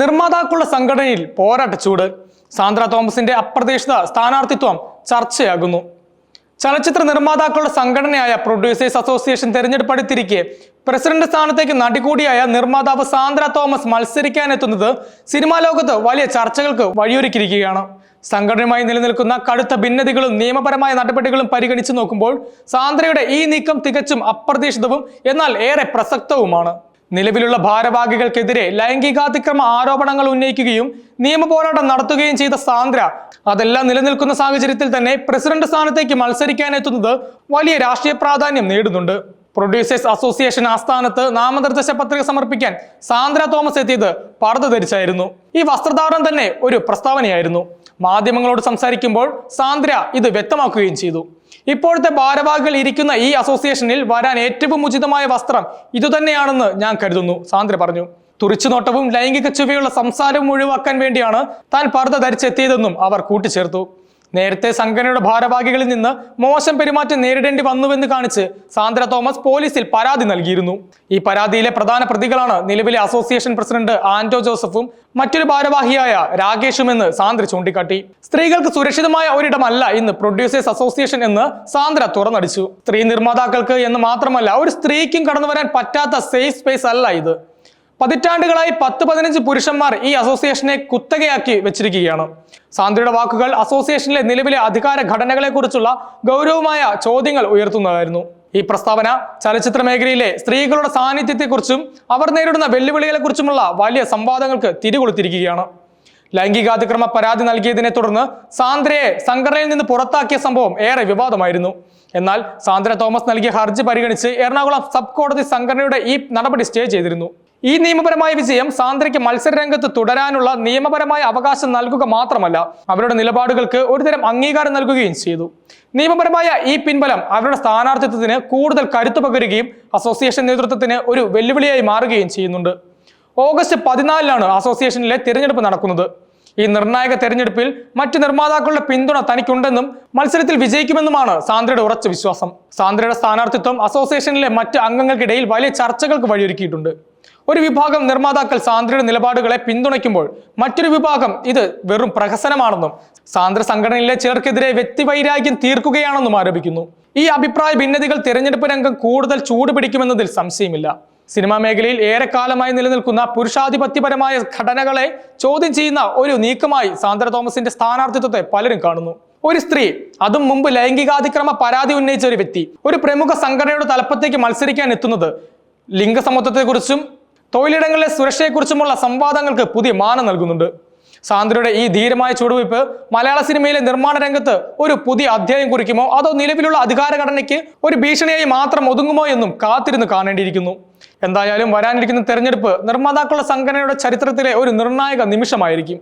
നിർമ്മാതാക്കളുടെ സംഘടനയിൽ പോരാട്ട ചൂട്. സാന്ദ്ര തോമസിന്റെ അപ്രതീക്ഷിത സ്ഥാനാർത്ഥിത്വം ചർച്ചയാകുന്നു. ചലച്ചിത്ര നിർമ്മാതാക്കളുടെ സംഘടനയായ പ്രൊഡ്യൂസേഴ്സ് അസോസിയേഷൻ തെരഞ്ഞെടുപ്പ് അടുത്തിരിക്കെ പ്രസിഡന്റ് സ്ഥാനത്തേക്ക് നടികൂടിയായ നിർമ്മാതാവ് സാന്ദ്ര തോമസ് മത്സരിക്കാനെത്തുന്നത് സിനിമാ ലോകത്ത് വലിയ ചർച്ചകൾക്ക് വഴിയൊരുക്കിയിരിക്കുകയാണ്. സംഘടനയുമായി നിലനിൽക്കുന്ന കടുത്ത ഭിന്നതകളും നിയമപരമായ നടപടികളും പരിഗണിച്ചു നോക്കുമ്പോൾ സാന്ദ്രയുടെ ഈ നീക്കം തികച്ചും അപ്രതീക്ഷിതവും എന്നാൽ ഏറെ പ്രസക്തവുമാണ്. നിലവിലുള്ള ഭാരവാഹികൾക്കെതിരെ ലൈംഗികാതിക്രമ ആരോപണങ്ങൾ ഉന്നയിക്കുകയും നിയമപോരാട്ടം നടത്തുകയും ചെയ്ത സാന്ദ്ര. അതെല്ലാം നിലനിൽക്കുന്ന സാഹചര്യത്തിൽ തന്നെ പ്രസിഡന്റ് സ്ഥാനത്തേക്ക് മത്സരിക്കാനെത്തുന്നത് വലിയ രാഷ്ട്രീയ പ്രാധാന്യം നേടുന്നുണ്ട്. പ്രൊഡ്യൂസേഴ്സ് അസോസിയേഷൻ ആസ്ഥാനത്ത് നാമനിർദ്ദേശ പത്രിക സമർപ്പിക്കാൻ സാന്ദ്ര തോമസ് എത്തിയത് പർദ്ദ ധരിച്ചായിരുന്നു. ഈ വസ്ത്രധാരണം തന്നെ ഒരു പ്രസ്താവനയായിരുന്നു. മാധ്യമങ്ങളോട് സംസാരിക്കുമ്പോൾ സാന്ദ്ര ഇത് വ്യക്തമാക്കുകയും ചെയ്തു. ഇപ്പോഴത്തെ ഭാരവാഹികൾ ഇരിക്കുന്ന ഈ അസോസിയേഷനിൽ വരാൻ ഏറ്റവും ഉചിതമായ വസ്ത്രം ഇതുതന്നെയാണെന്ന് ഞാൻ കരുതുന്നു സാന്ദ്ര പറഞ്ഞു. തുറിച്ചുനോട്ടവും ലൈംഗിക ചുവയുള്ള സംസാരവും ഒഴിവാക്കാൻ വേണ്ടിയാണ് താൻ പർദ്ദ ധരിച്ചെത്തിയതെന്നും അവർ കൂട്ടിച്ചേർത്തു. നേരത്തെ സംഘടനയുടെ ഭാരവാഹികളിൽ നിന്ന് മോശം പെരുമാറ്റം നേരിടേണ്ടി വന്നുവെന്ന് കാണിച്ച് സാന്ദ്ര തോമസ് പോലീസിൽ പരാതി നൽകിയിരുന്നു. ഈ പരാതിയിലെ പ്രധാന പ്രതികളാണ് നിലവിലെ അസോസിയേഷൻ പ്രസിഡന്റ് ആന്റോ ജോസഫും മറ്റൊരു ഭാരവാഹിയായ രാകേഷും എന്ന് സാന്ദ്ര ചൂണ്ടിക്കാട്ടി. സ്ത്രീകൾക്ക് സുരക്ഷിതമായ ഒരിടമല്ല ഇന്ന് പ്രൊഡ്യൂസേഴ്സ് അസോസിയേഷൻ എന്ന് സാന്ദ്ര തുറന്നടിച്ചു. സ്ത്രീ നിർമ്മാതാക്കൾക്ക് എന്ന് മാത്രമല്ല ഒരു സ്ത്രീക്കും കടന്നു വരാൻ പറ്റാത്ത സേഫ് സ്പേസ് അല്ല ഇത്. പതിറ്റാണ്ടുകളായി പത്ത് പതിനഞ്ച് പുരുഷന്മാർ ഈ അസോസിയേഷനെ കുത്തകയാക്കി വെച്ചിരിക്കുകയാണ്. സാന്ദ്രയുടെ വാക്കുകൾ അസോസിയേഷനിലെ നിലവിലെ അധികാര ഘടനകളെക്കുറിച്ചുള്ള ഗൗരവമായ ചോദ്യങ്ങൾ ഉയർത്തുന്നതായിരുന്നു. ഈ പ്രസ്താവന ചലച്ചിത്ര മേഖലയിലെ സ്ത്രീകളുടെ സാന്നിധ്യത്തെക്കുറിച്ചും അവർ നേരിടുന്ന വെല്ലുവിളികളെക്കുറിച്ചുമുള്ള വലിയ സംവാദങ്ങൾക്ക് തിരികൊളുത്തിരിക്കുകയാണ്. ലൈംഗികാതിക്രമ പരാതി നൽകിയതിനെ തുടർന്ന് സാന്ദ്രയെ സംഘടനയിൽ നിന്ന് പുറത്താക്കിയ സംഭവം ഏറെ വിവാദമായിരുന്നു. എന്നാൽ സാന്ദ്ര തോമസ് നൽകിയ ഹർജി പരിഗണിച്ച് എറണാകുളം സബ് കോടതി സംഘടനയുടെ ഈ നടപടി സ്റ്റേ ചെയ്തിരുന്നു. ഈ നിയമപരമായ വിജയം സാന്ദ്രയ്ക്ക് മത്സരരംഗത്ത് തുടരാനുള്ള നിയമപരമായ അവകാശം നൽകുക മാത്രമല്ല അവരുടെ നിലപാടുകൾക്ക് ഒരുതരം അംഗീകാരം നൽകുകയും ചെയ്തു. നിയമപരമായ ഈ പിൻബലം അവരുടെ സ്ഥാനാർത്ഥിത്വത്തിന് കൂടുതൽ കരുത്തു പകരുകയും അസോസിയേഷൻ നേതൃത്വത്തിന് ഒരു വെല്ലുവിളിയായി മാറുകയും ചെയ്യുന്നുണ്ട്. ഓഗസ്റ്റ് പതിനാലിനാണ് അസോസിയേഷനിലെ തിരഞ്ഞെടുപ്പ് നടക്കുന്നത്. ഈ നിർണായക തെരഞ്ഞെടുപ്പിൽ മറ്റു നിർമ്മാതാക്കളുടെ പിന്തുണ തനിക്കുണ്ടെന്നും മത്സരത്തിൽ വിജയിക്കുമെന്നുമാണ് സാന്ദ്രയുടെ ഉറച്ച വിശ്വാസം. സാന്ദ്രയുടെ സ്ഥാനാർത്ഥിത്വം അസോസിയേഷനിലെ മറ്റ് അംഗങ്ങൾക്കിടയിൽ വലിയ ചർച്ചകൾക്ക് വഴിയൊരുക്കിയിട്ടുണ്ട്. ഒരു വിഭാഗം നിർമ്മാതാക്കൾ സാന്ദ്രയുടെ നിലപാടുകളെ പിന്തുണയ്ക്കുമ്പോൾ മറ്റൊരു വിഭാഗം ഇത് വെറും പ്രഹസനമാണെന്നും സാന്ദ്ര സംഘടനയിലെ ചിലർക്കെതിരെ വ്യക്തിവൈരാഗ്യം തീർക്കുകയാണെന്നും ആരോപിക്കുന്നു. ഈ അഭിപ്രായ ഭിന്നതകൾ തിരഞ്ഞെടുപ്പ് രംഗം കൂടുതൽ ചൂടുപിടിക്കുമെന്നതിൽ സംശയമില്ല. സിനിമാ മേഖലയിൽ ഏറെക്കാലമായി നിലനിൽക്കുന്ന പുരുഷാധിപത്യപരമായ ഘടനകളെ ചോദ്യം ചെയ്യുന്ന ഒരു നീക്കമായി സാന്ദ്ര തോമസിന്റെ സ്ഥാനാർത്ഥിത്വത്തെ പലരും കാണുന്നു. ഒരു സ്ത്രീ അതും മുമ്പ് ലൈംഗികാതിക്രമ പരാതി ഉന്നയിച്ച ഒരു വ്യക്തി ഒരു പ്രമുഖ സംഘടനയുടെ തലപ്പത്തേക്ക് മത്സരിക്കാൻ എത്തുന്നത് ലിംഗസമത്വത്തെക്കുറിച്ചും തൊഴിലിടങ്ങളിലെ സുരക്ഷയെക്കുറിച്ചുമുള്ള സംവാദങ്ങൾക്ക് പുതിയ മാനം നൽകുന്നുണ്ട്. സാന്ദ്രയുടെ ഈ ധീരമായ ചുവടുവയ്പ് മലയാള സിനിമയിലെ നിർമ്മാണ രംഗത്ത് ഒരു പുതിയ അധ്യായം കുറിക്കുമോ? അതോ നിലവിലുള്ള അധികാരഘടനയ്ക്ക് ഒരു ഭീഷണിയായി മാത്രം ഒതുങ്ങുമോ എന്നും കാത്തിരുന്ന് കാണേണ്ടിയിരിക്കുന്നു. എന്തായാലും വരാനിരിക്കുന്ന തെരഞ്ഞെടുപ്പ് നിർമ്മാതാക്കളുടെ സംഘടനയുടെ ചരിത്രത്തിലെ ഒരു നിർണായക നിമിഷമായിരിക്കും.